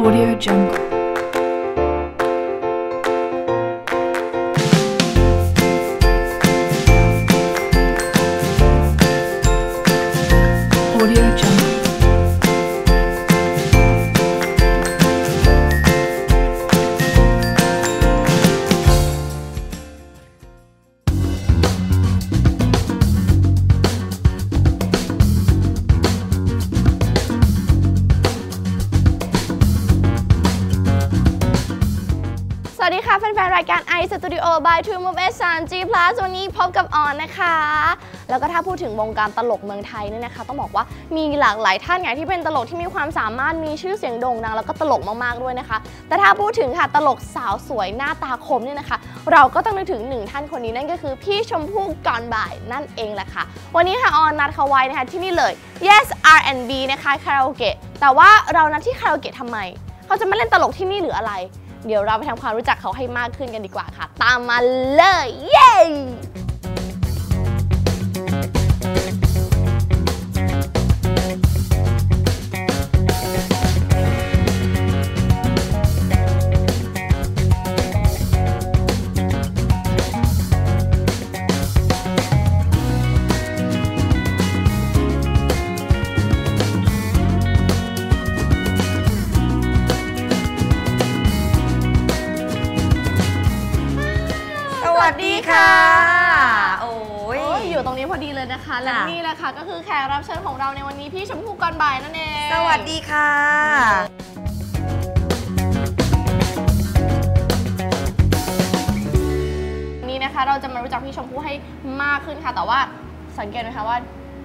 Audio Jungle. รายการ i Studio by True Move S 3 G Plus วันนี้พบกับออนนะคะ แล้วก็ถ้าพูดถึงวงการตลกเมืองไทยเนี่ยนะคะ ต้องบอกว่ามีหลากหลายท่านไงที่เป็นตลกที่มีความสามารถมีชื่อเสียงโด่งดังแล้วก็ตลกมากๆด้วยนะคะ แต่ถ้าพูดถึงค่ะตลกสาวสวยหน้าตาคมเนี่ยนะคะ เราก็ต้องนึกถึงหนึ่งท่านคนนี้นั่นก็คือพี่ชมพู่ก่อนบ่ายนั่นเองแหละค่ะ วันนี้ค่ะออนนัดเขาไว้นะคะที่นี่เลย Yes R&B นะคะคาราโอเกะแต่ว่าเรานัดที่คาราโอเกะทำไม เขาจะมาเล่นตลกที่นี่หรืออะไร เดี๋ยวเราไปทำความรู้จักเขาให้มากขึ้นกันดีกว่าค่ะ ตามมาเลย เย้ สวัสดีค่ะโอ้ยโอ้ยอยู่ตรงนี้พอดีเลยนะคะ และค่ะนี่แหละค่ะ ก็คือแขกรับเชิญของเราในวันนี้พี่ชมพู่ก่อนบ่ายนั่นเอง สวัสดีค่ะนี่นะคะเราจะมารู้จักพี่ชมพู่ให้มากขึ้นค่ะ แต่ว่าสังเกตไหมคะว่า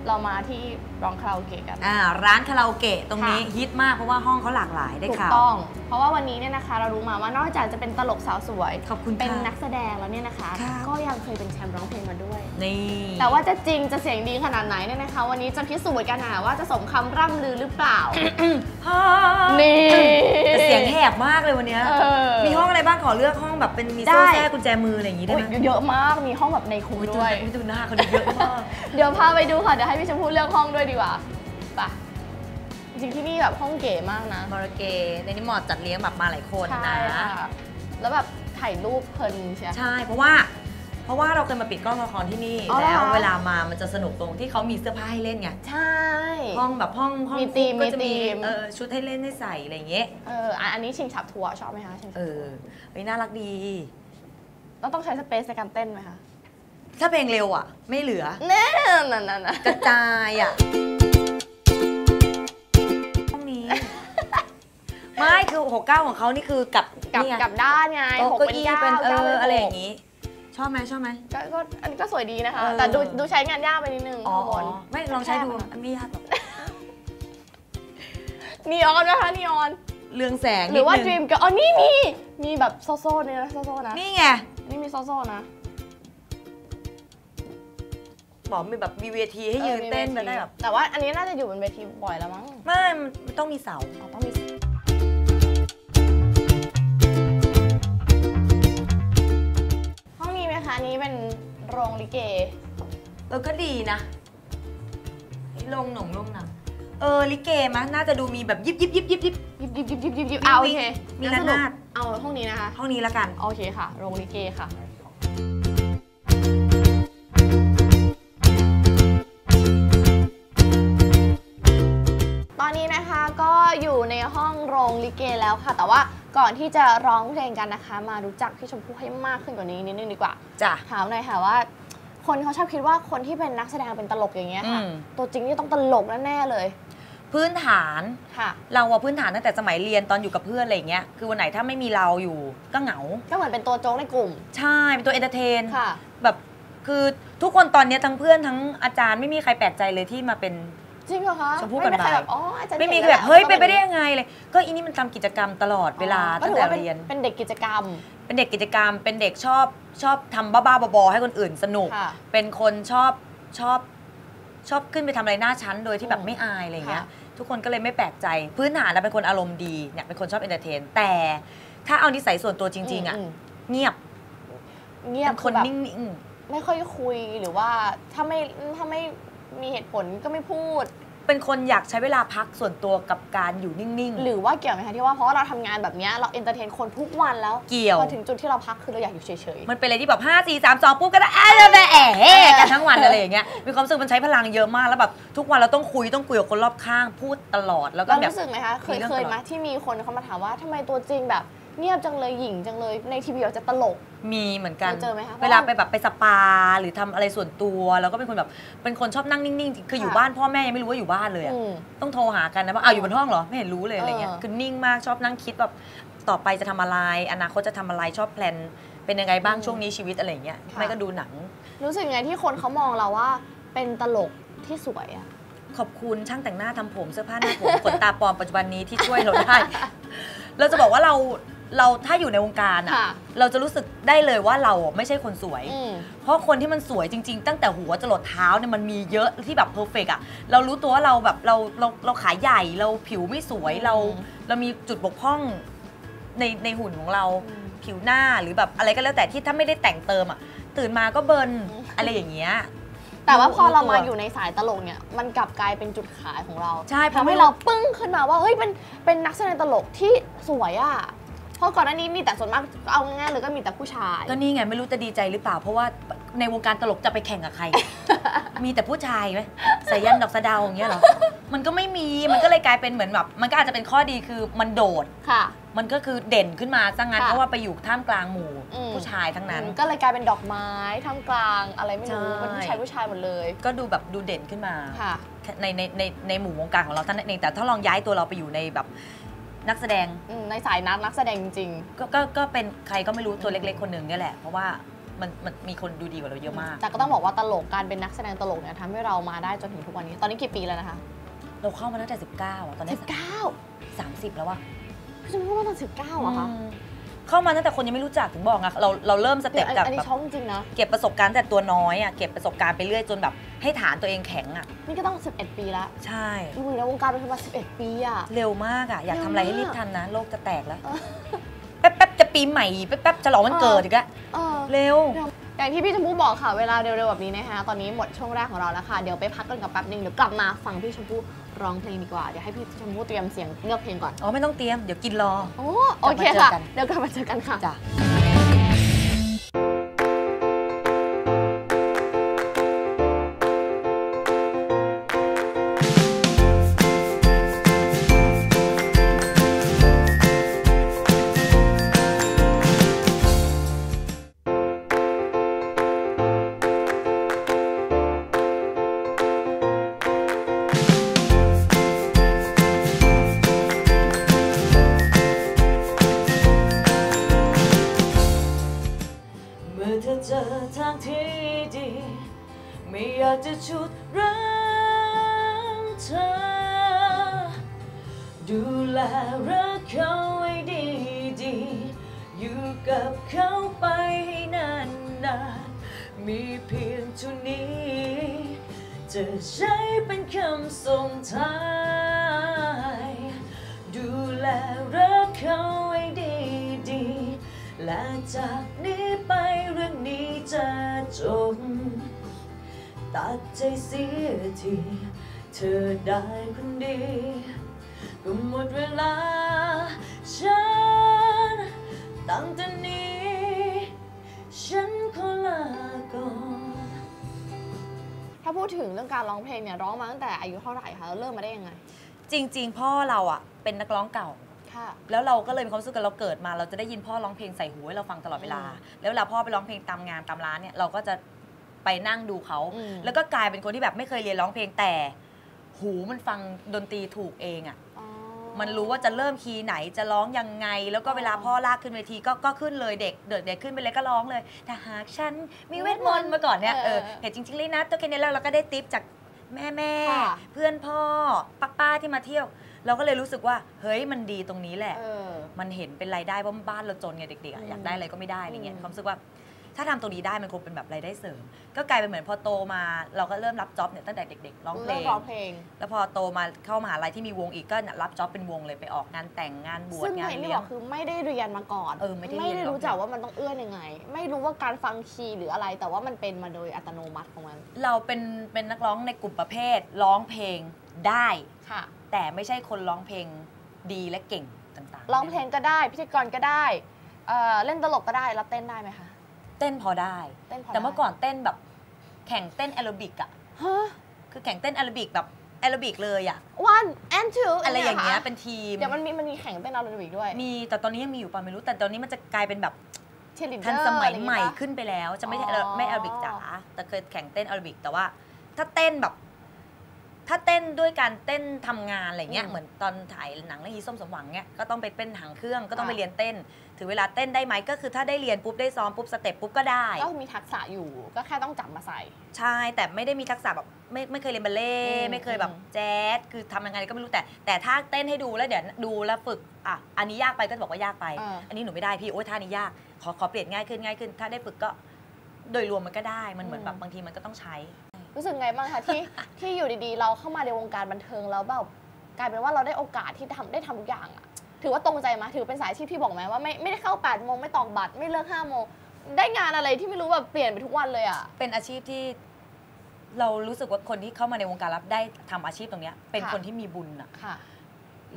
เรามาที่ร้องคาราโอเกะกันอ่าร้านคาราโอเกะตรงนี้ค่ะฮิตมากเพราะว่าห้องเขาหลากหลายได้ถูกข่าว ต้อง เพราะว่าวันนี้เนี่ยนะคะ เรารู้มาว่านอกจากจะเป็นตลกสาวสวยขอบคุณเป็นค่ะนักแสดงแล้วเนี่ยนะคะ ค่ะ ก็ยังเคยเป็นแชมป์ร้องเพลงมาด้วย นี่แต่ว่าจะจริงจะเสียงดีขนาดไหนเนี่ยนะคะ วันนี้จะพิสูจน์กันนะว่าจะสมคำร่ำลือหรือเปล่า นี่ แต่เสียงแหบมากเลยวันเนี้ยเออ มีห้องอะไรบ้างขอเลือกห้องแบบเป็นมีได้โซ่แทรกกุญแจมืออะไรอย่างงี้ได้โอ้ไหมยเยอะมากมีห้องแบบในคุกอุ๊ยด้วย ดูหน้าเขาดูเยอะมาก เดี๋ยวพาไปดูค่ะ เดี๋ยวให้พี่ชมพู่เลือกห้องด้วยดีกว่าไปจริงๆที่นี่แบบห้องเก๋มากนะมอร์เกในนี้เหมาะจัดเลี้ยงแบบมาหลายคนใช่นะค่ะแล้วแบบถ่ายรูปเพลินเชียวใช่ เพราะว่า เพราะว่าเราเคยมาปิดกล้องละครที่นี่อ๋อเหรอแล้วคะเวลามามันจะสนุกตรงที่เขามีเสื้อผ้าให้เล่นไง ใช่ ห้องแบบห้องห้องมีธีมคุกก็จะมีธีมเออชุดให้เล่นให้ใส่อะไรอย่างเงี้ย เอออันอันนี้ชิงฉับทัวร์ชอบไหมคะชิงฉับเอทัอวร์เฮ้ยน่ารักดีแล้วต้องใช้สเปซในการเต้นไหมคะ ถ้าเพลงเร็วอะ ไม่เหลือแน่นั่นนั่นนะกระจายอะห้องนี้ ไม่คือหกเก้าของเขานี่คือกลับกลับนี่ไงกลับด้านไงโต๊ะหกเก้าเป็นอี้เก้าเป็นเอเก้าอเป็นหกอะไรอย่างงี้ ชอบไหมชอบไหม ก็ก็อันนี้ก็สวยดีนะคะ เออ แต่ดูดูใช้งานยากไปนิดนึงอ๋อข้างบอ๋อนไม่ลองใช้ดูแคบอะไม่ยากหรอกนีออนไหมคะนีออน เรืองแสงหรือว่านิดรีนึงมก็อ๋อนี่มี มีแบบโซโซ่เนี่ยนะโซโซ่นะ นี่ไง นี่มีโซโซ่นะ บอกมีแบบมีเวทีให้ยืนเต้นออมีวมาทีได้แบบแต่ว่าอันนี้น่าจะอยู่บนเวทีบ่อยแล้วมั้งไม่มันต้องมีเสาอ๋อต้องมีห้องนี้ไหมคะอันนี้เป็นโรงลิเกเออก็ดีนะลงหนงลงหนังเออลิเกมะน่าจะดูมีแบบยิบยิบยิบยิบยิบยิบยิบยิบยิบยิบยิบเอาโอเคมีงั้นสรุประนาดเอาห้องนี้นะคะห้องนี้ละกันโอเคค่ะ โรงลิเกค่ะ ลิเกแล้วค่ะ แต่ว่าก่อนที่จะร้องเพลงกันนะคะ มารู้จักพี่ชมพู่ให้มากขึ้นกว่านี้นิดนึงดีกว่าจ้ะถามหน่อยค่ะว่า คนเขาชอบคิดว่าคนที่เป็นนักแสดงเป็นตลกอย่างเงี้ยค่ะ อืม ตัวจริงนี่ต้องตลกแน่ๆเลยพื้นฐานค่ะ เราอะพื้นฐานตั้งแต่สมัยเรียนตอนอยู่กับเพื่อนอะไรอย่างเงี้ยคือวันไหนถ้าไม่มีเราอยู่ก็เหงา ก็เหมือนเป็นตัวโจ๊กในกลุ่มใช่เป็นตัวเอนเตอร์เทนค่ะ แบบคือทุกคนตอนเนี้ยทั้งเพื่อนทั้งอาจารย์ไม่มีใครแปลกใจเลยที่มาเป็น จริงเหรอคะชมพู่ไม่มีใครก่อนบ่ายแบบอ๋ออาจารย์ไม่มีก่งใครแบบล้วเฮ้ยต้องเป็นไปได้ยังไงเลย ก็อีนี่มันทำกิจกรรมตลอดเวลาก็ตั้งถือแต่ว่าเป็นเรียน เป็นเด็กกิจกรรม เป็นเด็กกิจกรรม เป็นเด็กชอบชอบทำบ้าๆบอๆให้คนอื่นสนุกค่ะเป็นคนชอบชอบชอบขึ้นไปทำอะไรหน้าชั้นโดยที่แบอืบมไม่อายอะไรอย่างเงี้ยค่ะทุกคนก็เลยไม่แปลกใจ พื้นฐานเราเป็นคนอารมณ์ดีเนี่ยเป็นคนชอบเอนเตอร์เทน แต่ถ้าเอานิสัยส่วนตัวจริง ๆอะมเงียบ เงียบเป็นคคนนแบบนิ่งไม่ค่อยคุยหรือว่าถ้าไม่ถ้าไม่ มีเหตุผลก็ไม่พูดๆเป็นคนอยากใช้เวลาพักส่วนตัวกับการอยู่นิ่งหรือว่าเกี่ยวไหมคะที่ว่าเพราะว่าเราทำงานแบบเนี้ยเราเอนเตอร์เทนคนทุกวันแล้วเกี่ยว พอถึงจุดที่เราพักคือเราอยากอยู่เฉยๆมันเป็นอะไรที่แบบ5 4 3 2ปุ๊บก็ได้แอะแอะแอะแอะกันทั้งวันอะไรอย่างเงี้ยมีความรู้สึกมันใช้พลังเยอะมากแล้วแบบทุกวันเราต้องคุยต้องคุยกับคนรอบข้างพูดตลอดแล้วๆก็เราแบบ รู้สึกไหมคะเคยมีเรื่องเคยตลอด ไหมที่มีคนเขามาถามว่าทำไมตัวจริงแบบ เงียบจังเลยหยิ่งจังเลยในทีวีเราจะตลก มีเหมือนกันเคยเจอไหมคะเวลาไปแบบไปสปาหรือทำอะไรส่วนตัว แล้วก็เป็นคนแบบเป็นคนชอบนั่งนิ่งๆคืออยู่ค่ะบ้านพ่อแม่ยังไม่รู้ว่าอยู่บ้านเลยอะอืมต้องโทรหากันนะว่าอ้าวอยู่บนห้องเหรอไม่เห็นรู้เลยอะไรเงี้ยเออคือนิ่งมากชอบนั่งคิดแบบต่อไปจะทำอะไร อนาคตจะทำอะไรชอบแพลนเป็นยังไงบ้างช่วงนี้ชีวิตอะไรเงี้ยไม่ก็ดูหนัง รู้สึกไงที่คนเขามองเราว่าเป็นตลกที่สวยอะขอบคุณช่างแต่งหน้าทำผมเสื้อผ้าหน้าผมขนตาปลอมปัจจุบันนี้ที่ช่วยเราได้ เราจะบอกว่าเรา เราถ้าอยู่ในวงการอะค่ะเราจะรู้สึกได้เลยว่าเราอะไม่ใช่คนสวย อืม เพราะคนที่มันสวยจริง ๆ ตั้งแต่หัวจรดเท้าเนี่ยมันมีเยอะที่แบบเพอร์เฟกอะเรารู้ตัวว่าเราแบบเราเราเราขาใหญ่เราผิวไม่สวยอืมเรา เรามีจุดบกพร่องในในหุ่นของเราผิวหน้าหรือแบบอะไรก็แล้วแต่ที่ถ้าไม่ได้แต่งเติมอะตื่นมาก็เบิร์นอืมอะไรอย่างเงี้ย แต่ว่าพอเรามารู้ตัวอยู่ในสายตลกเนี่ยมันกลับกลายเป็นจุดขายของเราใช่เพราะทำให้เราปึ้งขึ้นมาว่าเฮ้ยเป็นเป็นนักแสดงตลกที่สวยอะ เพราะก่อนหน้านี้มีแต่ส่วนมากเอาง่ายๆเลยก็มีแต่ผู้ชาย ก็นี่ไงไม่รู้จะดีใจหรือเปล่า เพราะว่าในวงการตลกจะไปแข่งกับใคร มีแต่ผู้ชายไหมใส่ยันดอกสะเดาอย่างเงี้ยเหรอ มันก็ไม่มีมันก็เลยกลายเป็นเหมือนแบบมันก็อาจจะเป็นข้อดีคือมันโดด ค่ะ มันก็คือเด่นขึ้นมาซะงั้นค่ะเพราะว่าไปอยู่ท่ามกลางหมู่อืม ผู้ชายทั้งนั้น ก็เลยกลายเป็นดอกไม้ท่ามกลางอะไรไม่รู้ใช่ เป็นผู้ชายผู้ชายหมดเลยก็ดูแบบดูเด่นขึ้นมา ค่ะ ในในในในหมู่วงการของเราท่านนเองแต่ถ้าลองย้ายตัวเราไปอยู่ในแบบ นักแสดงอืมในสายนักนักแสดงจริงก็ก็ก็เป็นใครก็ไม่รู้ตัวเล็กๆ คนหนึ่งเนี่ยแหละ เพราะว่ามันมันมีคนดูดีกว่าเราเยอะมากแต่ก็ต้องบอกว่าตลกการเป็นนักแสดงตลกเนี่ยทำให้เรามาได้จนถึงทุกวันนี้ ตอนนี้กี่ปีแล้วนะคะเราเข้ามาตั้งแต่ 19อะตอนนี้19 30 แล้วว่ะพี่จะพูดว่าตอน19เหรอคะ อืม เข้ามาตั้งแต่คนยังไม่รู้จักถึงบอกอะเราเราเริ่มสเดี๋เต็ยปวอันจากอันนี้แบบช็อกจริงๆนะ เก็บประสบการณ์แต่ตัวน้อยอะเก็บประสบการณ์ไปเรื่อยจนแบบให้ฐานตัวเองแข็งอะนี่ก็ต้อง 11 ปีแล้วใช่ อยู่ในวงการเป็นมา11 ปีอะเร็วมากอะอยากทำอะไรให้เร็วมากรีบทันนะ โลกจะแตกแล้วเออแป๊บแป๊บจะปีใหม่แป๊บแป๊บจะหลองวันเกิดอีกแล้วเออเร็ว อย่างที่พี่ชมพู่บอกค่ะเวลาเร็วๆแบบนี้นะคะตอนนี้หมดช่วงแรกของเราแล้วค่ะเดี๋ยวไปพักกันกับแป๊บนึงเดี๋ยวกลับมาฟังพี่ชมพู่ร้องเพลงดีกว่าเดี๋ยวให้พี่ชมพู่เตรียมเสียงเลือกเพลงก่อนอ๋อไม่ต้องเตรียมเดี๋ยวกินรอโอ้โอเคกลับมาเจอค่ะกันเดี๋ยวกลับมาเจอกันค่ะ จบ ตัดใจเสียทีเธอได้คนดีก็หมดเวลา ฉัน ตั้งแต่นี้ ฉันขอลาก่อนถ้าพูดถึงเรื่องการร้องเพลงเนี่ยร้องมาตั้งแต่อายุเท่าไหร่คะเริ่มมาได้ยังไง จริง ๆ พ่อเราอะเป็นนักร้องเก่า แล้วเราก็เลยมีความรู้สึกกันเราเกิดมา เราจะได้ยินพ่อร้องเพลงใส่หูให้เราฟังตลอดเวลาอืมแล้วเวลาพ่อไปร้องเพลงตามงานตามร้านเนี่ยเราก็จะไปนั่งดูเขาอืมแล้วก็กลายเป็นคนที่แบบไม่เคยเรียนร้องเพลงแต่ หูมันฟังดนตรีถูกเองอะอ๋อมันรู้ว่าจะเริ่มคีย์ไหนจะร้องยังไง แล้วก็เวลาอ๋อพ่อลากขึ้นเวทีก็ก็ขึ้นเลยเด็กเด็กเด็กขึ้นไปเลยก็ร้องเลยถ้าหากฉันมีเวทมนต์มาก่อนเนี่ยเออเห็นจริงๆเลยนะตัวแค่นี้แล้วเราก็ได้ติปจากแม่แม่ค่ะเพื่อนพ่อป้าป้าที่มาเที่ยว เราก็เลยรู้สึกว่าเฮ้ยมันดีตรงนี้แหละเออมันเห็นเป็นรายได้เพราะบ้านเราจนไงเด็กๆอะอืมอยากได้อะไรก็ไม่ได้อะไรเงี้ยอืมความรู้สึกว่าถ้าทำตรงนี้ได้มันคงเป็นแบบรายได้เสริม ก็กลายเป็นเหมือนพอโตมา เราก็เริ่มรับจ็อบเนี่ยตั้งแต่เด็กๆร้องเพลเริ่มงร้องเพลง แล้วพอโตมาเข้ามหาลัยที่มีวงอีกก็รับจ็อบเป็นวงเลยไปออกงานแต่งงานบวชซึ่งงานไม่ไม่เลี้ยบงอกคือไม่ได้เรียนมาก่อนเออไม่ได้เรียนไม่ได้ร้องรู้เพลงจักว่ามันต้องเอื้อนยังไง ไม่รู้ว่าการฟังคีย์หรืออะไร แต่ว่ามันเป็นมาโดยอัตโนมัติของมัน เราเป็นเป็นนักร้องในกลุ่มประเภทร้องเพลงได้ค่ะ แต่ไม่ใช่คนร้องเพลงดีและเก่งต่างๆร้องเพลงก็ได้ พิธีกรก็ได้เอ่อเล่นตลกก็ได้แล้วเต้นได้ไหมคะ เต้นพอได้ เต้นพอแต่เมื่อได้ก่อนเต้นแบบแข่งเต้นแอโรบิกอะฮะคือแข่งเต้นแอโรบิกแบบแอโรบิกเลยอะ one and two อะไรอย่างเงี้ยหรเป็นทีม เดี๋ยวมันมีมันมีแข่งเต้นอาราบิกด้วย มีแต่ตอนนี้ยังมีอยู่ป่ะไม่รู้ แต่ตอนนี้มันจะกลายเป็นแบบเชลิเดอร์ทันสมัยอะไรอางใหม่งี้ปะขึ้นไปแล้ว จะไม่ใช่อ๋อไม่แอโรบิกจ๋าแต่เคยแข่งเต้นแอโรบิกแต่ว่า ถ้าเต้นแบบ ถ้าเต้นด้วยการเต้นทำงานอะไรเงี้ยอืมเหมือนตอนถ่ายหนังเรื่องอีส้มสมหวังเนี้ยก็ต้องไปเป็นหางเครื่องก็ต้องไปอะเรียนเต้น ถึงเวลาเต้นได้ไหมก็คือถ้าได้เรียนปุ๊บได้ซ้อมปุ๊บสเต็ปปุ๊บก็ได้ก็มีทักษะอยู่ก็แค่ต้องจับมาใส่ ใช่แต่ไม่ได้มีทักษะแบบไม่ไม่เคยเรียนบัลเล่ต์อืมไม่เคยแบบอืมแจ๊สคือทำยังไงก็ไม่รู้แต่ แต่ถ้าเต้นให้ดูแล้วเดี๋ยวดูแล้วฝึกอะอันนี้ยากไปก็จะบอกว่ายากไปอ่าอันนี้หนูไม่ได้พี่โอ้ยท่านี้ยากขอขอเปลี่ยนง่ายขึ้นง่ายขึ้น ถ้าได้ฝึกก็โดยรวมมันก็ได้มันเหมือนแบบบางทีมันก็ต้องใช้ รู้สึกไงบ้างคะที่ที่อยู่ดีๆ เราเข้ามาในวงการบันเทิงแล้วแบบกลายเป็นว่าเราได้โอกาสที่ทำได้ทำทุกอย่างอะถือว่าตรงใจไหมถือเป็นสายอาชีพที่บอกไหมว่าไม่ไม่ได้เข้า8ปดโมงไม่ตอกบัตรไม่เลิกห้าโมงได้งานอะไรที่ไม่รู้แบบเปลี่ยนไปทุกวันเลยอะเป็นอาชีพที่เรารู้สึกว่าคนที่เข้ามาในวงการรับได้ทำอาชีพตรงเนี้ยเป็นค่ะคนที่มีบุญอะค่ะ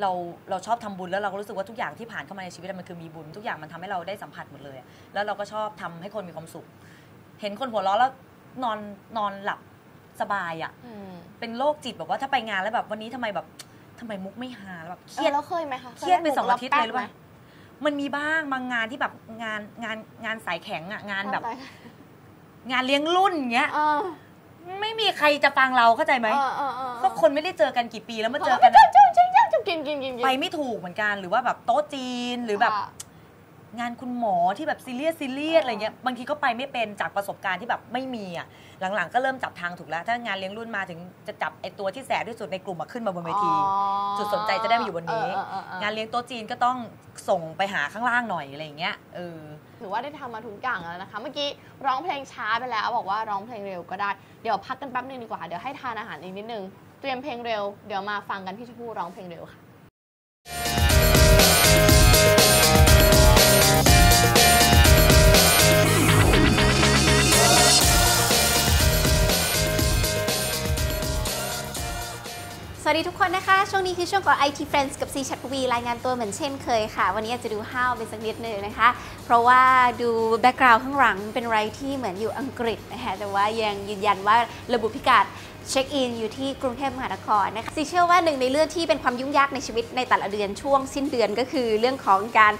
เราเราชอบทำบุญแล้วเราก็รู้สึกว่าทุกอย่างที่ผ่านเข้ามาในชีวิตอะมันคือมีบุญทุกอย่างมันทำให้เราได้สัมผัสหมดเลยอะแล้วเราก็ชอบทำให้คนมีความสุข เห็นคนหัวเราะแล้วนอนนอนหลับ สบายอะอืมเป็นโรคจิตแบบว่าถ้าไปงานแล้วแบบวันนี้ทำไมแบบทำไมมุกไม่หาแล้วแบบเครียดเออแล้วเคยไหมคะเครียดไปสองอาทิตย์เลยหรือไหเปล่ามันมีบ้างบางงานที่แบบงานงานงานสายแข็งอะงานแบบ งานเลี้ยงรุ่นอย่างเงี้ยเออไม่มีใครจะฟังเราเข้าใจไหมเออเออเออก็คนไม่ได้เจอกันกี่ปีแล้วมาเจเจออกักันนจ้าจ้าจ้าจ้ากินกินกินกินไปไม่ถูกเหมือนกันหรือว่าแบบโต๊ะจีนหรือแบบค่ะ งานคุณหมอที่แบบซีเรียสซีเรียสอะไรเงี้ยบางทีก็ไปไม่เป็นจากประสบการณ์ที่แบบไม่มีอะหลังๆ ก็เริ่มจับทางถูกแล้ว ถ้างานเลี้ยงรุ่นมาถึงจะจับไอตัวที่แสบที่สุดในกลุ่มมาขึ้นมาบนเวทีอ๋อจุดสนใจจะได้มาอยู่บนนี้เออเออเอองานเลี้ยงโต๊ะจีนก็ต้องส่งไปหาข้างล่างหน่อยอะไรอย่างเงี้ยเออถือว่าได้ทำมาทุกอย่างแล้วนะคะ เมื่อกี้ร้องเพลงช้าไปแล้วบอกว่าร้องเพลงเร็วก็ได้เดี๋ยวพักกันแป๊บนึงดีกว่าเดี๋ยวให้ทานอาหารอีกนิดนึงเตรียมเพลงเร็วเดี๋ยวมาฟังกันพี่ชมพู่ร้องเพลงเร็วค่ะ วัสดีทุกคนนะคะ ช่วงนี้คือช่วงของ IT Friends กับซีชัดวีรายงานตัวเหมือนเช่นเคยค่ะ วันนี้อาจจะดูห้าวเป็นสักนิดหนึ่งนะคะ เพราะว่าดูแบ็กกราวด์ข้างหลังเป็นอะไรที่เหมือนอยู่อังกฤษนะคะแต่ว่ายังยืนยันว่าระบุพิกัด เช็คอินอยู่ที่กรุงเทพมหานครนะคะซีเชื่อว่าหนึ่งในเรื่องที่เป็นความยุ่งยากในชีวิตในแต่ละเดือนช่วงสิ้นเดือนก็คือเรื่องของการ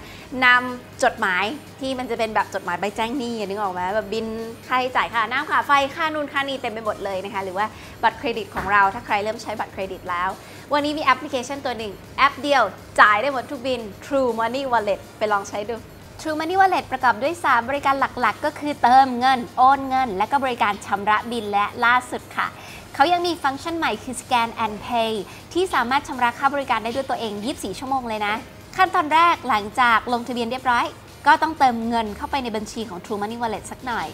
นำจดหมายที่มันจะเป็นแบบจดหมายใบแจ้งหนี้นึกออกไหมแบบบินค่าใช้จ่ายค่าน้ำค่าไฟค่านู่นค่านี่เต็มไปหมดเลยนะคะหรือว่าบัตรเครดิตของเราถ้าใครเริ่มใช้บัตรเครดิตแล้ว วันนี้มีแอปพลิเคชันตัวหนึ่งแอปเดียวจ่ายได้หมดทุกบิน True Money Wallet ไปลองใช้ดู True Money Wallet ประกอบด้วย 3 บริการหลักๆ ก็คือเติมเงิน โอนเงิน และก็บริการชำระบินและล่าสุดค่ะ เขายังมีฟังก์ชันใหม่คือ Scan and Pay ที่สามารถชำระค่าบริการได้ด้วยตัวเอง 24 ชั่วโมงเลยนะ ขั้นตอนแรกหลังจากลงทะเบียนเรียบร้อย ก็ต้องเติมเงินเข้าไปในบัญชีของ True Money Wallet สักหน่อย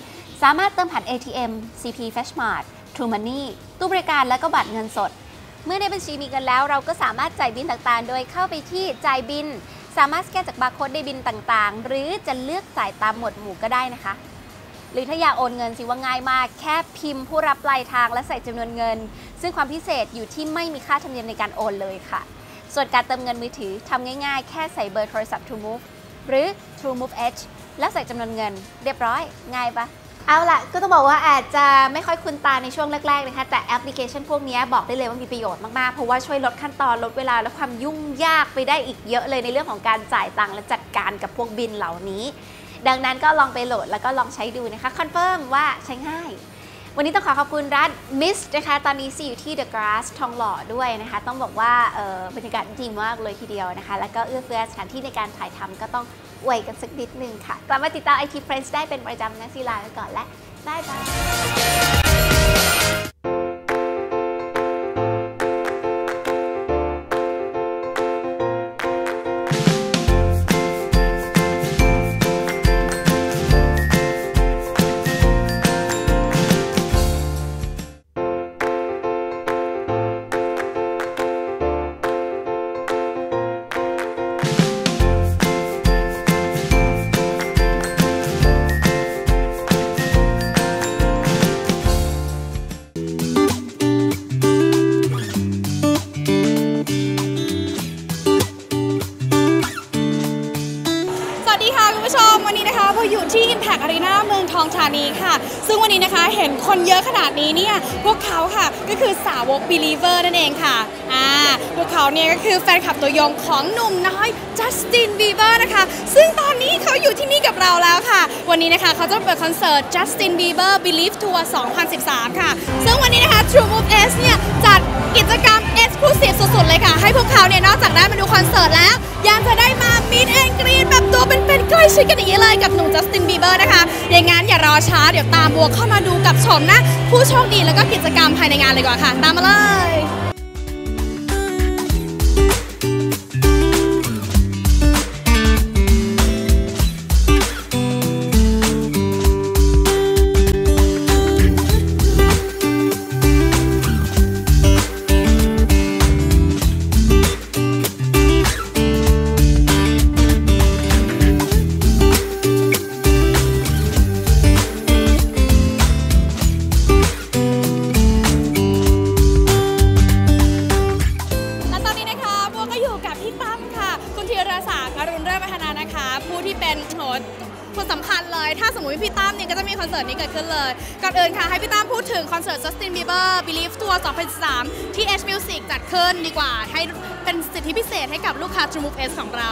สามารถเติมผ่าน ATM CP Freshmart True Money ตู้บริการและก็บัตรเงินสด เมื่อในบัญชีมีเงินแล้ว เราก็สามารถจ่ายบินต่างๆ โดยเข้าไปที่จ่ายบิน สามารถสแกนจากบาร์โค้ดในบินต่างๆ หรือจะเลือกจ่ายตามหมวดหมู่ก็ได้นะคะ หรือถ้าอยากโอนเงินสิว่าง่ายมาก แค่พิมพ์ผู้รับปลายทางและใส่จำนวนเงิน ซึ่งความพิเศษอยู่ที่ไม่มีค่าธรรมเนียมในการโอนเลยค่ะ ส่วนการเติมเงินมือถือทำง่ายๆ แค่ใส่เบอร์โทรศัพท์ TrueMove หรือ TrueMove Edge แล้วใส่จำนวนเงิน เรียบร้อย ง่ายปะเอาล่ะ ก็ต้องบอกว่าอาจจะไม่ค่อยคุ้นตาในช่วงแรกๆนะคะ แต่แอปพลิเคชันพวกนี้บอกได้เลยว่ามีประโยชน์มาก ๆ เพราะว่าช่วยลดขั้นตอนลดเวลาและความยุ่งยากไปได้อีกเยอะเลยในเรื่องของการจ่ายตังค์และจัดการกับพวกบินเหล่านี้ ดังนั้นก็ลองไปโหลดแล้วก็ลองใช้ดูนะคะคอนเฟิร์มว่าใช้ง่าย วันนี้ต้องขอขอบคุณร้านมิสนะคะ ตอนนี้ซีอยู่ที่ The Grass ทองหล่อด้วยนะคะ ต้องบอกว่าบรรยากาศดีมากเลยทีเดียวนะคะ แล้วก็เอื้อเฟื้อสถานที่ในการถ่ายทำก็ต้องอวยกันสักนิดนึงค่ะ กลับมาติดตาม IT Friends ได้เป็นประจำนะซีลาไปก่อนและบายบาย นีค่ะ ซึ่งวันนี้นะคะเห็นคนเยอะขนาดนี้เนี่ยพวกเขาค่ะก็คือสาวก Believer นั่นเองค่ะอ่าพวกเขาเนี่ยก็คือแฟนคลับตัวยงของหนุ่มน้อยจัสตินบีเบอร์นะคะ ซึ่งตอนนี้เขาอยู่ที่นี่กับเราแล้วค่ะ วันนี้นะคะเขาจะเปิดคอนเสิร์ต Justin Bieber Believe Tour 2013 ค่ะ ซึ่งวันนี้นะคะ True Move S เนี่ยจัดกิจกรรม คลูซีฟสุดๆเลยค่ะ ให้พวกเขาเนี่ยนอกจากได้มาดูคอนเสิร์ตแล้ว ยังจะได้มา Meet and Greet แบบตัวเป็นๆใกล้ชิดกันอย่างนี้เลยกับหนุ่มจัสตินบีเบอร์นะคะอย่างงั้นอย่ารอช้าเดี๋ยวตามบัวเข้ามาดูกับชมนะ ผู้โชคดีแล้วก็กิจกรรมภายในงานเลยดีกว่าค่ะ ตามมาเลย ขึ้นดีกว่า ให้เป็นสิทธิพิเศษให้กับลูกค้า True Move S ของเรา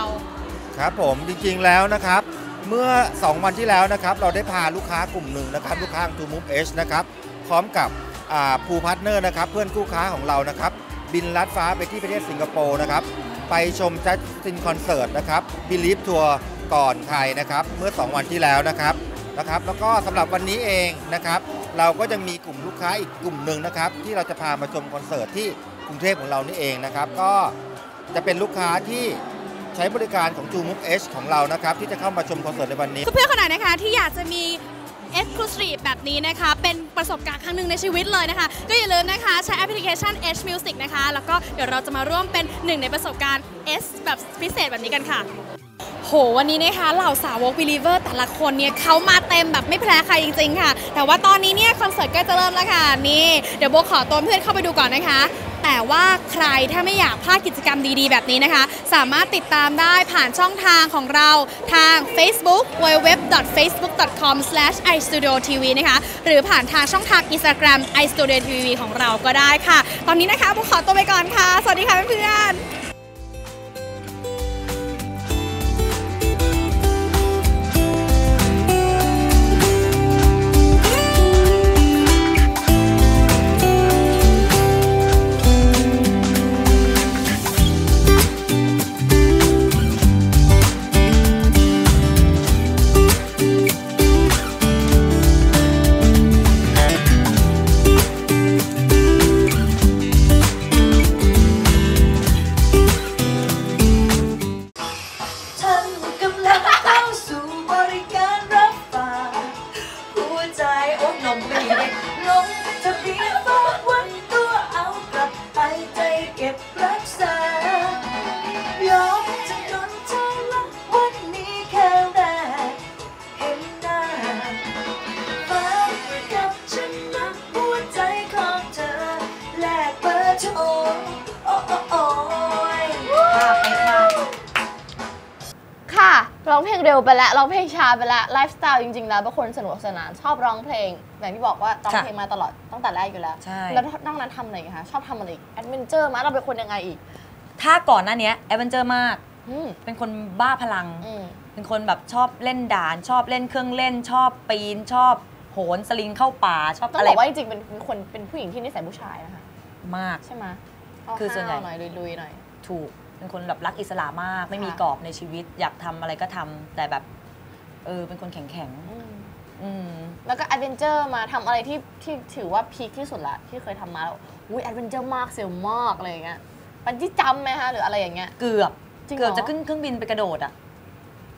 ครับผมจริงๆแล้วนะครับ เมื่อ 2 วันที่แล้วนะครับเราได้พาลูกค้ากลุ่มหนึ่งนะครับลูกค้า True Move H นะครับพร้อมกับภูพาร์ทเนอร์นะครับเพื่อนคู่ค้าของเรานะครับบินลัดฟ้าไปที่ประเทศสิงคโปร์นะครับไปชมจัสตินคอนเสิร์ตนะครับบิลีฟทัวร์ก่อนใครนะครับเมื่อ 2 วันที่แล้วนะครับนะครับแล้วก็สำหรับวันนี้เองนะครับ เราก็ยังมีกลุ่มลูกค้าอีกกลุ่มหนึ่งนะครับ ที่เราจะพามาชมคอนเสิร์ตที่ กรุงเทพของเรานี่เองนะครับ ก็จะเป็นลูกค้าที่ใช้บริการของ True Move H ของเรานะครับ ที่จะเข้ามาชมคอนเสิร์ตในวันนี้ เพื่อนๆคนไหนนะคะที่อยากจะมี Exclusive แบบนี้นะคะ เป็นประสบการณ์ครั้งหนึ่งในชีวิตเลยนะคะ ก็อย่าลืมนะคะ ใช้แอปพลิเคชัน H Music นะคะ แล้วก็เดี๋ยวเราจะมาร่วมเป็นหนึ่งในประสบการณ์ S แบบพิเศษแบบนี้กันค่ะ โห วันนี้นะคะ เหล่าสาวก Believer แต่ละคนเนี่ยเขามาเต็มแบบไม่แพ้ใครจริง ๆ ค่ะ แต่ว่าตอนนี้เนี่ยคอนเสิร์ตใก็จะเริ่มแล้วค่ะ นี่ เดี๋ยวโบขอตัวเพื่อนเข้าไปดูก่อนนะคะ แต่ว่าใครถ้าไม่อยากพลาดกิจกรรมดีๆ แบบนี้นะคะ สามารถติดตามได้ผ่านช่องทางของเราทาง Facebook www.facebook.com/istudioTV นะคะหรือผ่านทางช่องทาง Instagram istudioTV ของเราก็ได้ค่ะ ตอนนี้นะคะโบขอตัวไปก่อนค่ะ สวัสดีค่ะเพื่อนๆ องเพลงช้าไปแล้วไลฟ์สไตล์จริงๆแล้วเป็นคนสนุกสนานชอบร้องเพลงอย่างที่บอกว่าร้องค่ะเพลงมาตลอดตั้งแต่แรกอยู่แล้ว ใช่ แล้วนอกนั้นทำอะไรอีกคะชอบทำอะไรอีกแอดเวนเจอร์มาเราเป็นคนยังไงอีกถ้าก่อนหน้าเนี้แอดเวนเจอร์มาก อืมเป็นคนบ้าพลัง อืม เป็นคนแบบชอบเล่นด่าน ชอบเล่นเครื่องเล่น ชอบปีน ชอบโหนสลิงเข้าป่าชอบต้องอะไรบอกว่าจริงๆ เป็นเป็นคนเป็นผู้หญิงที่นิสัยผู้ชายนะคะ มาก ใช่ไหมคือส่วนใหญ่เาๆหน่อยลุยๆหน่อย ถูกเป็นคนแบบรักอิสระมาก ไม่มีค่ะกรอบในชีวิต อยากทำอะไรก็ทำแต่แบบ เออเป็นคนแข็งแข็งอืมๆอืมแล้วก็แอดเวนเจอร์มาทำอะไรที่ที่ถือว่าพีคที่สุดละที่เคยทำมาแล้วอุ้ยแอดเวนเจอร์มากเซลมากอะไรอย่างเงี้ยปันที่จำไหมคะหรืออะไรอย่างเงี้ยเกือบจริงเหรอเกือบจะขึ้นเครื่องบินไปกระโดดอะ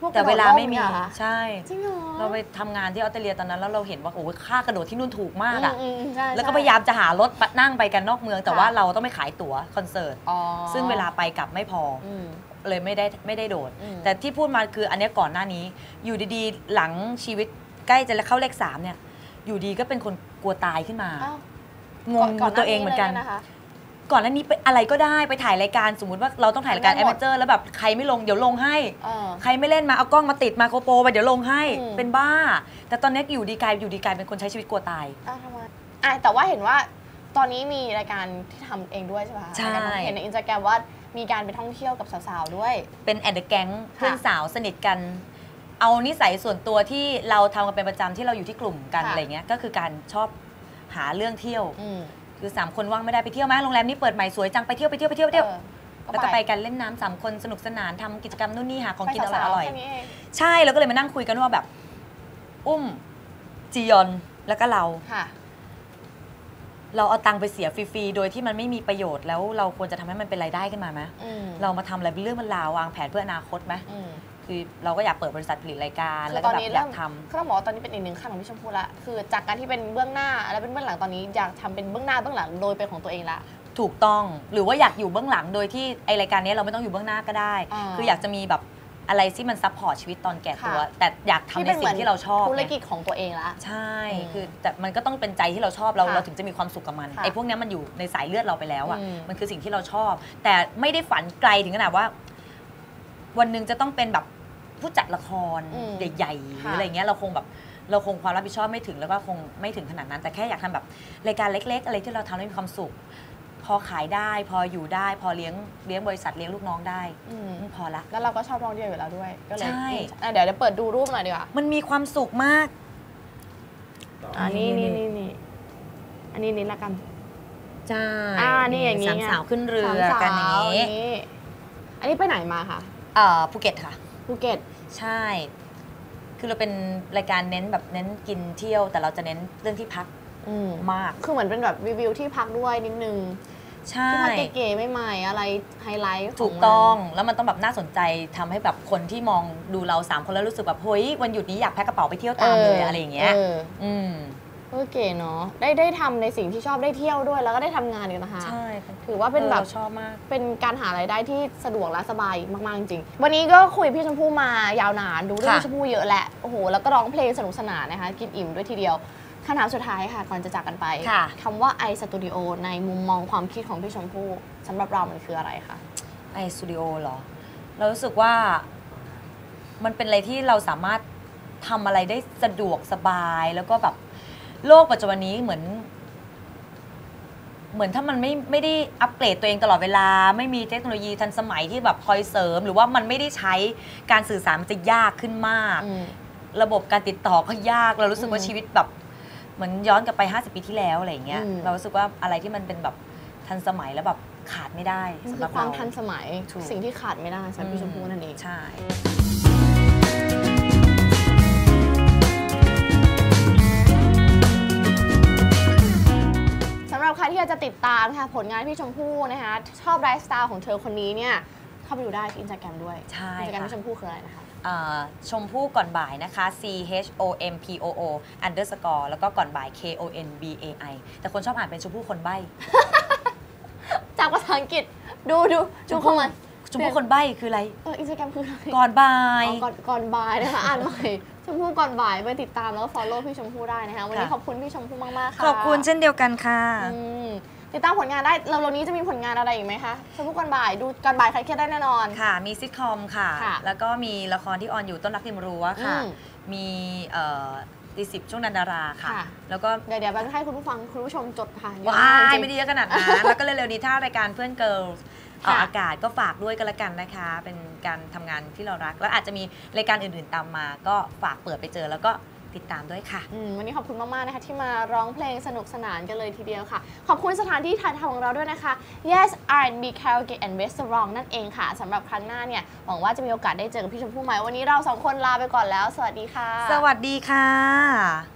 พกแต่เวลาไม่มีกระโดดร่เนี่ยเหรอใช่จริงเหรอเราไปทำงานที่ออสเตรเลียตอนนั้นแล้วเราเห็นว่าโอ้ยค่ากระโดดที่นู่นถูกมากอะอืมๆใช่แล้วก็ใช่พยายามจะหารถนั่งไปกันนอกเมือง แต่ค่ะว่าเราต้องไปขายตั๋วคอนเสิร์ตอ๋อซึ่งเวลาไปกลับไม่พอออืม เลยไม่ได้ไม่ได้โดดอืมแต่ที่พูดมาคืออันเนี้ยก่อนหน้านี้ อยู่ดีๆ หลังชีวิตใกล้จะเข้าเลขสามเนี่ย อยู่ดีก็เป็นคนกลัวตายขึ้นมาอ้าวงงก่อนหน้าตัวเองเหมือนกันลยะคะก่อนหน้านี้ไปอะไรก็ได้ไปถ่ายรายการสมมติว่าเราต้องถ่ายรายการได้แอหมมดเจอร์แล้วแบบใครไม่ลงเดี๋ยวลงให้เออใครไม่เล่นมาเอากล้องมาติดมาโครโปรไปเดี๋ยวลงให้อืมเป็นบ้า แต่ตอนนี้อยู่ดีกลายอยู่ดีกลายเป็นคนใช้ชีวิตกลัวตายอ้าวทำไมอะแต่ว่าเห็นว่าตอนนี้มีรายการที่ทำเองด้วยใช่ไหมคะใช่รายการเห็นในอินสตาแกรมว่ามีการไปท่องเที่ยวกับสาวๆด้วย เป็นแอนเดอร์แก๊งค่ะเพื่อนสาวสนิทกัน เอานิสัยส่วนตัวที่เราทำกันเป็นประจำที่เราอยู่ที่กลุ่มกันค่ะ อะไรเงี้ยก็คือการชอบหาเรื่องเที่ยว อืมคือสามคนว่างไม่ได้ไปเที่ยวไหมโรงแรมนี้เปิดใหม่สวยจังไปเที่ยวไปเที่ยวไปเที่ยวไปเที่ยวเออแล้วก็ไปกันเล่นน้ำสามคนสนุกสนานทำกิจกรรมนู่นนี่หาของกินอร่อยอร่อย ไปสาวๆแค่นี้เองใช่แล้วก็เลยมานั่งคุยกันว่าแบบ อุ้มจียอนแล้วก็เรา ค่ะ เราเอาตังค์ไปเสียฟรีๆ โดยที่มันไม่มีประโยชน์แล้วเราควรจะทำให้มันเป็นรายได้ขึ้นมาไหมอืมเรามาทำอะไรเป็นเรื่องมันราววางแผนเพื่ออนาคตไหมอืม คือเราก็อยากเปิดบริษัทผลิตรายการคืแล้วอตก็อนแบบนี้อเริ่ยามกทำ ก็ต้องบอกว่าตอนนี้เป็นอีกหนึ่งขั้นของพี่ชมพู่ละ คือจากการที่เป็นเบื้องหน้าแล้วเป็นเบื้องหลังตอนนี้อยากทำเป็นเบื้องหน้าเบื้องหลังโดยเป็นของตัวเองละ ถูกต้องหรือว่าอยากอยู่เบื้องหลังโดยที่ไอรายการนี้เราไม่ต้องอยู่เบื้องหน้าก็ได้ อ่าคืออยากจะมีแบบ อะไรที่มันซัพพอร์ตชีวิตตอนแก่ตัวค่ะแต่อยากทำในสิ่งที่เราชอบธุรไงกิจของตัวเองละใช่อืมคือแต่มันก็ต้องเป็นใจที่เราชอบเราค่ะเราถึงจะมีความสุขกับมันค่ะไอ้พวกเนี้ยมันอยู่ในสายเลือดเราไปแล้วอะอืมมันคือสิ่งที่เราชอบ แต่ไม่ได้ฝันไกลถึงขนาดว่า วันหนึ่งจะต้องเป็นแบบผู้จัดละครอืมใหญ่ๆหรือค่ะอะไรเงี้ยเราคงแบบเราคงความรับผิดชอบไม่ถึงแล้วก็คงไม่ถึงขนาดนั้น แต่แค่อยากทำแบบรายการเล็ก ๆ อะไรที่เราทำแล้วมีความสุข พอขายได้ พออยู่ได้ พอเลี้ยงเลี้ยงบริษัทเลี้ยงลูกน้องได้อืมพอละ แล้วเราก็ชอบท่องเที่ยวอยู่แล้วด้วย ก็เลยใช่ อะเดี๋ยวเดี๋ยวเปิดดูรูปหน่อยดีกว่ามันมีความสุขมาก อ่านี่นี่นี่นี่อันนี้นี่ละกัน ใช่อ่านี่อย่างงี้สามไง สาวขึ้นเรือสามกันอย่างสาวนี้นี้ อันนี้ไปไหนมาคะเอ่อภูเก็ตค่ะ ภูเก็ต ใช่ คือเราเป็นรายการเน้นแบบเน้นกินเที่ยว แต่เราจะเน้นเรื่องที่พักอืมมาก คือเหมือนเป็นแบบรีวิวที่พักด้วยนิดนึง ใช่ ที่พักเก๋ๆใหม่ๆอะไรไฮไลท์ของถูกมันต้องแล้วมันต้องแบบน่าสนใจทำให้แบบคนที่มองดูเราสามคนแล้วรู้สึกแบบเฮ้ยวันหยุดนี้อยากแพ็คกระเป๋าไปเที่ยวตามเลยอะไรอย่างเงี้ยอออืมเออเก๋เนาะได้ได้ทำในสิ่งที่ชอบได้เที่ยวด้วยแล้วก็ได้ทำงานอีกนะคะใช่ถือว่าเป็นแบบออชอบมาก เป็นการหารายได้ที่สะดวกและสบายมากๆจริงวันนี้ก็คุยกับพี่ชมพู่มายาวนานดูเรื่องค่ะพี่ชมพู่เยอะแหละโอ้โหแล้วก็ร้องเพลงสนุกสนานนะคะ กินอิ่มด้วยทีเดียว คำถามสุดท้ายค่ะ ก่อนจะจากกันไปค่ะคำว่า i Studio ในมุมมองความคิดของพี่ชมพู่สำหรับเรามันคืออะไรคะไอสตูดิโอเหรอ เรารู้สึกว่ามันเป็นอะไรที่เราสามารถทำอะไรได้สะดวกสบายแล้วก็แบบโลกปัจจุบันนี้เหมือน เหมือนถ้ามันไม่ไม่ได้อัปเกรดตัวเองตลอดเวลา ไม่มีเทคโนโลยีทันสมัยที่แบบคอยเสริม หรือว่ามันไม่ได้ใช้การสื่อสารมันจะยากขึ้นมากอืมระบบการติดต่อก็ยาก เรารู้สึกว่าอืมชีวิตแบบ เหมือนย้อนกลับไป 50 ปีที่แล้วอะไรอย่างเงี้ยอืม เรารู้สึกว่าอะไรที่มันเป็นแบบทันสมัยแล้วแบบขาดไม่ได้มันสำคืหรัอบความเรา ทันสมัยถูก สิ่งที่ขาดไม่ได้สำหรับพี่ชมพู่นั่นเอง ใช่ สำหรับใครที่อยากจะติดตามค่ะผลงานพี่ชมพู่นะคะชอบไลฟ์สไตล์ของเธอคนนี้เนี่ยเข้าไปดูได้ที่อินสตาแกรมด้วยใช่อินสตาแกรมค่ะ พี่ชมพู่คืออะไรนะคะเอ่อ ชมพู่ก่อนบ่ายนะคะ C H O M P O O underscore แล้วก็ก่อนบ่าย K O N B A I แต่คนชอบอ่านเป็นชมพู่คนใบ้ จากภาษาอังกฤษดูดูดูเข้ามาชมพู่คนใบ้คืออะไร เอออินสตาแกรมคืออะไรก่อนบ่ายอ๋อก่อนก่อนบ่ายนะคะอ่านใหม่ชมพู่ก่อนบ่ายไปติดตามแล้วก็ follow พี่ชมพู่ได้นะคะวันนี้ค่ะขอบคุณพี่ชมพู่มากๆค่ะขอบคุณเช่นเดียวกันค่ะอืม ติดตามผลงานได้เราเรานี้จะมีผลงานอะไรอีกไหมคะชมพู่ก่อนบ่ายดูก่อนบ่ายใครเครียดได้แน่นอน ค่ะ มีซิทคอมค่ะ ค่ะแล้วก็มีละครที่ออนอยู่ต้นรักริมรั้วค่ะ อืมมีเอ่อตีสิบช่วงนันดาราค่ะ ค่ะ แล้วก็เดี๋ยวเดี๋ยวแบงค์ให้คุณผู้ฟังคุณผู้ชมจดค่ะเยอะว้ามากยจริงไม่ได้เยอะขนาดนั้น แล้วก็เร็วๆนี้ถ้ารายการเพื่อนเกิร์ลออกค่ะอากาศก็ฝากด้วยกันละกันนะคะ เป็นการทำงานที่เรารัก แล้วอาจจะมีรายการอื่นๆตามมา ก็ฝากเปิดไปเจอแล้วก็ ติดตามด้วยค่ะอืมวันนี้ขอบคุณมาก ๆ นะคะ ที่มาร้องเพลงสนุกสนานกันเลยทีเดียวค่ะ ขอบคุณสถานที่ถ่ายทำของเราด้วยนะคะ Yes R&B Karaoke and Restaurant นั่นเองค่ะสำหรับครั้งหน้าเนี่ยหวังว่าจะมีโอกาสได้เจอกับพี่ชมพู่ใหม่วันนี้เราสองคนลาไปก่อนแล้ว สวัสดีค่ะ สวัสดีค่ะ